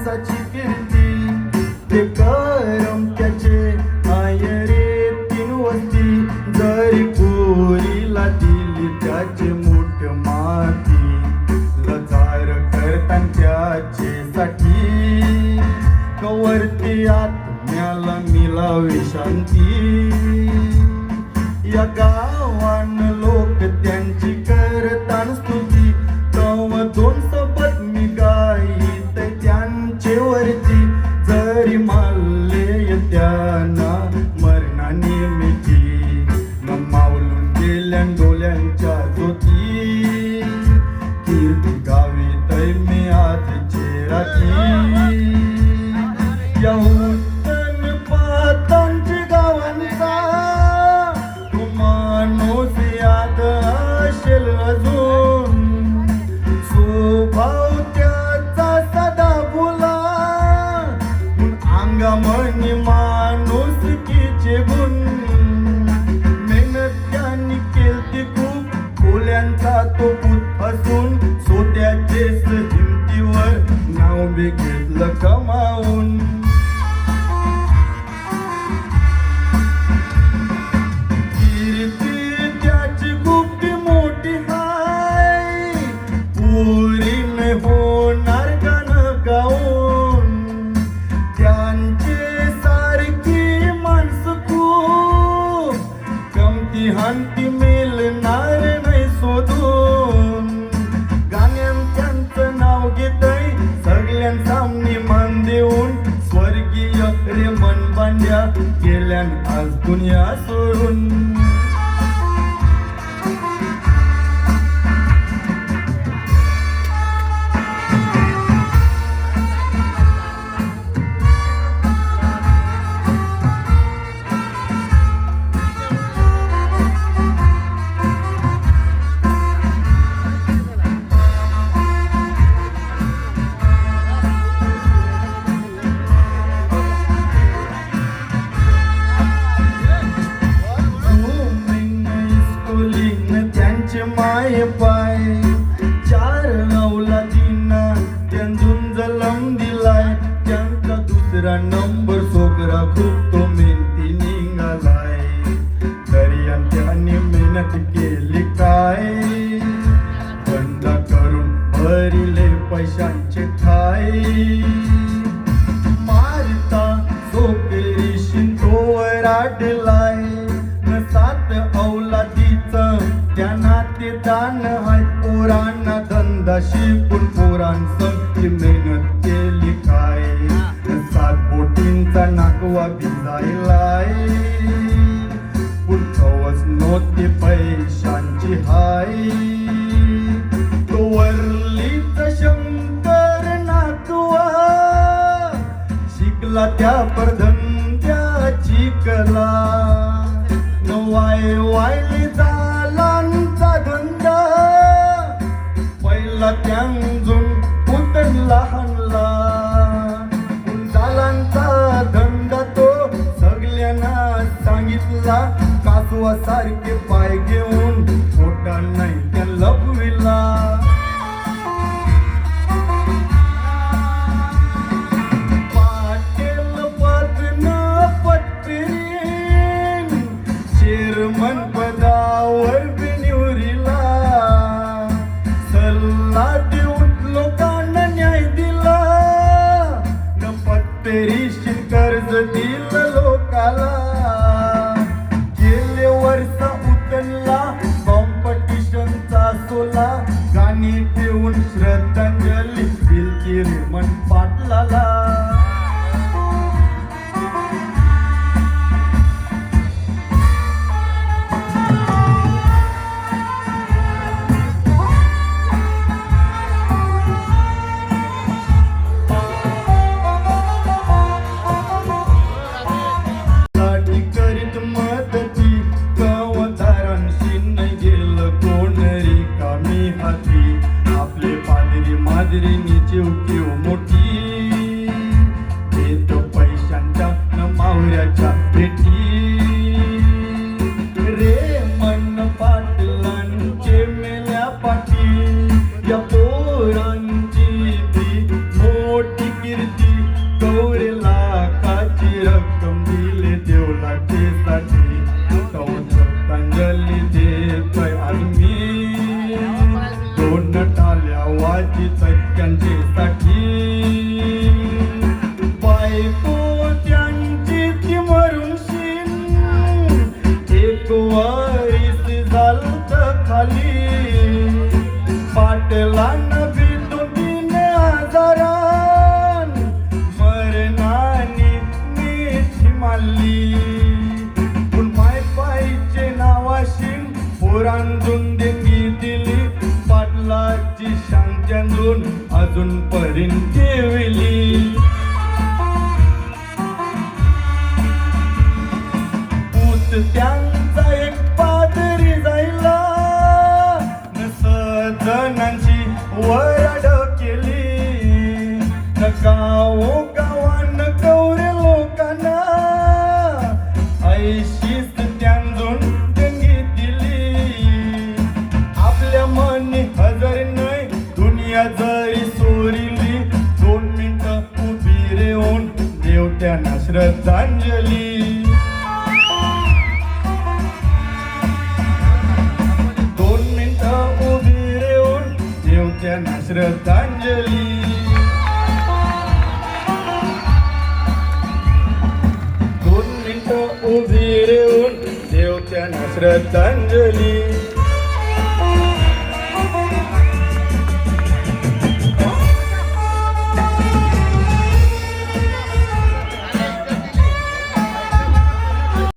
माणसाची किंमती ते करम त्याचे आयरे तीन वस्ती. जरी पोरीला दिली त्याचे मोठ माती लजार करतान त्याचे साठी. कवरती आत्म्याला मिलावी शांती. या बंड्या गेल्यान आज दुनिया सोडून. कलम दिलाय त्यांचा दुसरा नंबर सोकरा खूप तो मेहनती निघालाय. तरी आमच्याने मेहनत केली काय? बंद करून भरिले पैशांचे खाय मारता सोकरी शिंदोराडला अशी फुलफुरांसम ती मेहनत केली काय? सात बोटींचा नाकवा भिजायलाय पुढचवच नव्हती पैशांची हाय. तो वरलीचा शंकर नातवा शिकला त्या परत me he encuentrado know it चंदून अजून पर्यंत ठेवली. पूत त्यांचा एक पादरी जायला. सजनांची वय त्यांना श्रद्धांजली. दोन मिनिटं उभी रेऊन देव त्यांना श्रद्धांजली. दोन मिनिटं उभी रेऊन देव त्यांना श्रद्धांजली.